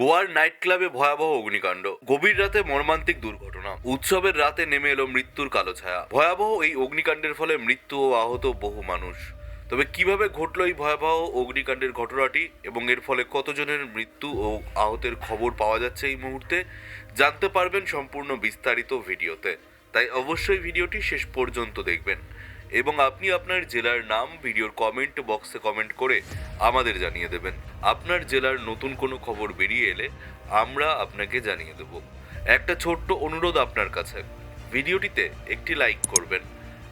গোয়ার নাইট ক্লাবে ভয়াবহ অগ্নিকাণ্ড। গভীর রাতে মর্মান্তিক দুর্ঘটনা। উৎসবের রাতে নেমে এলো মৃত্যুর কালো ছায়া। ভয়াবহ এই অগ্নিকাণ্ডের ফলে মৃত্যু ও আহত বহু মানুষ। তবে কীভাবে ঘটলো এই ভয়াবহ অগ্নিকাণ্ডের ঘটনাটি এবং এর ফলে কতজনের মৃত্যু ও আহতের খবর পাওয়া যাচ্ছে এই মুহূর্তে, জানতে পারবেন সম্পূর্ণ বিস্তারিত ভিডিওতে। তাই অবশ্যই ভিডিওটি শেষ পর্যন্ত দেখবেন। এবং আপনি আপনার জেলার নাম ভিডিওর কমেন্ট বক্সে কমেন্ট করে আমাদের জানিয়ে দেবেন। আপনার জেলার নতুন কোনো খবর বেরিয়ে এলে আমরা আপনাকে জানিয়ে দেব। একটা ছোট্ট অনুরোধ আপনার কাছে। ভিডিওটিতে একটি লাইক করবেন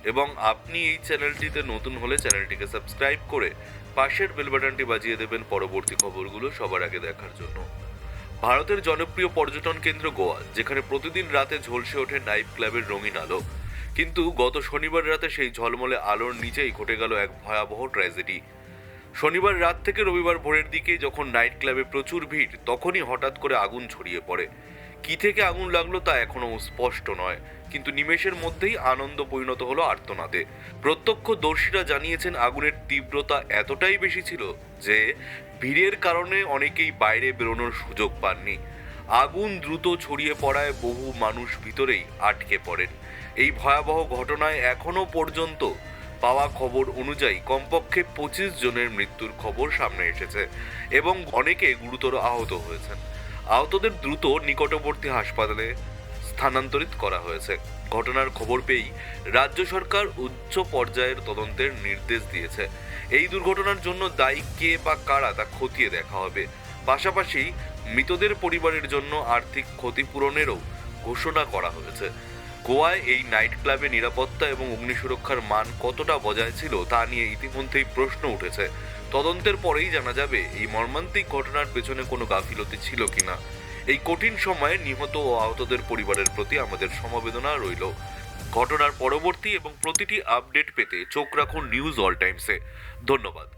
এবং আপনি এই চ্যানেলটিতে নতুন হলে চ্যানেলটিকে সাবস্ক্রাইব করে পাশের বেল বাটনটি বাজিয়ে দেবেন পরবর্তী খবরগুলো সবার আগে দেখার জন্য। ভারতের জনপ্রিয় পর্যটন কেন্দ্র গোয়া, যেখানে প্রতিদিন রাতে ঝলসে ওঠে নাইট ক্লাবের রঙিন আলো। কিন্তু গত শনিবার রাতে সেই ঝলমলে আলোর নিচেই ঘটে গেল এক ভয়াবহ ট্র্যাজেডি শনিবার রাত থেকে রবিবার ভোরের দিকে যখন নাইট ক্লাবে প্রচুর ভিড়, তখনই হঠাৎ করে আগুন ছড়িয়ে পড়ে। কি থেকে আগুন লাগল তা এখনও স্পষ্ট নয়, কিন্তু নিমেষের মধ্যেই আনন্দ পরিণত হলো আর্তনাদে। প্রত্যক্ষদর্শীরা জানিয়েছেন, আগুনের তীব্রতা এতটাই বেশি ছিল যে, ভিড়ের কারণে অনেকেই বাইরে বেরোনোর সুযোগ পাননি। আগুন দ্রুত ছড়িয়ে পড়ায় বহু মানুষ ভিতরেই আটকে পড়েন। এই ভয়াবহ ঘটনায় এখনও পর্যন্ত পাওয়া খবর অনুযায়ী কমপক্ষে পঁচিশ জনের মৃত্যুর খবর সামনে এসেছে এবং অনেকে গুরুতর আহত হয়েছেন। আহতদের দ্রুত নিকটবর্তী হাসপাতালে স্থানান্তরিত করা হয়েছে। ঘটনার খবর পেয়েই রাজ্য সরকার উচ্চ পর্যায়ের তদন্তের নির্দেশ দিয়েছে। এই দুর্ঘটনার জন্য দায়ী কে বা কারা তা খতিয়ে দেখা হবে। পাশাপাশি মৃতদের পরিবারের জন্য আর্থিক ক্ষতিপূরণেরও ঘোষণা করা হয়েছে। গোয়ায় এই নাইট ক্লাবে নিরাপত্তা এবং অগ্নি সুরক্ষার মান কতটা বজায় ছিল তা নিয়ে ইতিমধ্যেই প্রশ্ন উঠেছে। তদন্তের পরেই জানা যাবে, এই মর্মান্তিক ঘটনার পেছনে কোনো গাফিলতি ছিল কিনা। এই কঠিন সময়ে নিহত ও আহতদের পরিবারের প্রতি আমাদের সমবেদনা রইল। ঘটনার পরবর্তী এবং প্রতিটি আপডেট পেতে চোখ রাখুন নিউজ অল টাইমসে। ধন্যবাদ।